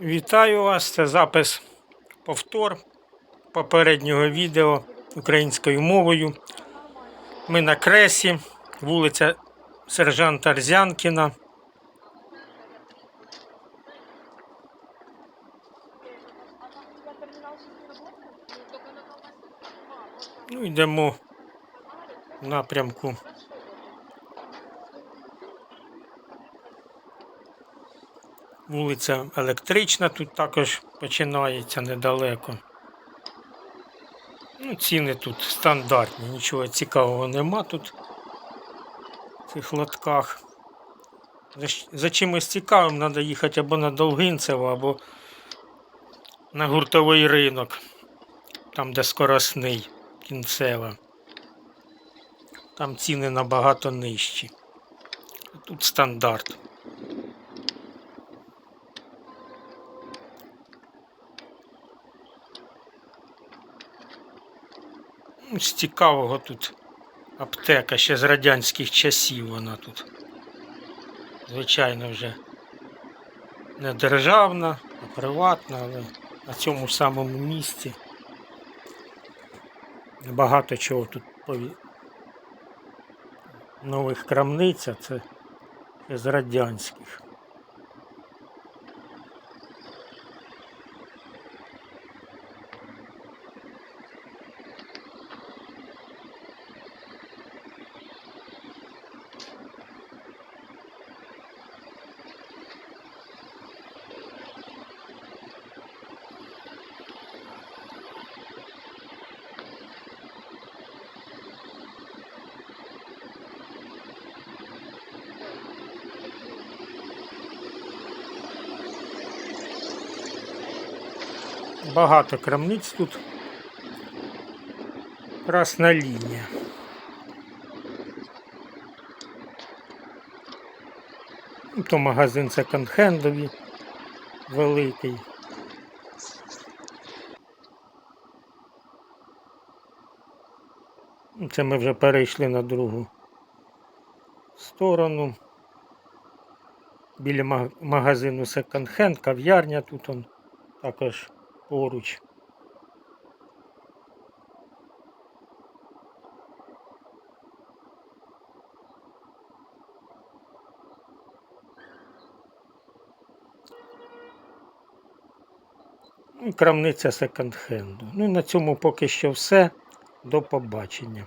Вітаю вас! Це запис повтор попереднього відео українською мовою. Ми на кресі, вулиця Сержанта Рзянкіна. Ну, йдемо в напрямку. Вулиця Електрична тут також починається недалеко. Ну, ціни тут стандартні, нічого цікавого нема тут в цих лотках. За, за чимось цікавим треба їхати або на Долгинцево, або на гуртовий ринок, там де скоросний, кінцева. Там ціни набагато нижчі. Тут стандарт. З цікавого тут аптека ще з радянських часів вона тут. Звичайно, вже не державна, а приватна, але на цьому самому місці. Багато чого тут пові... нових крамниць, а це з радянських. Багато крамниць тут. Красна лінія. То магазин секонд-хендовий великий. Це ми вже перейшли на другу сторону. Біля магазину секонд-хенд, кав'ярня тут он також поруч. Ну, Крамниця секонд-хенду. Ну і на цьому поки що все. До побачення.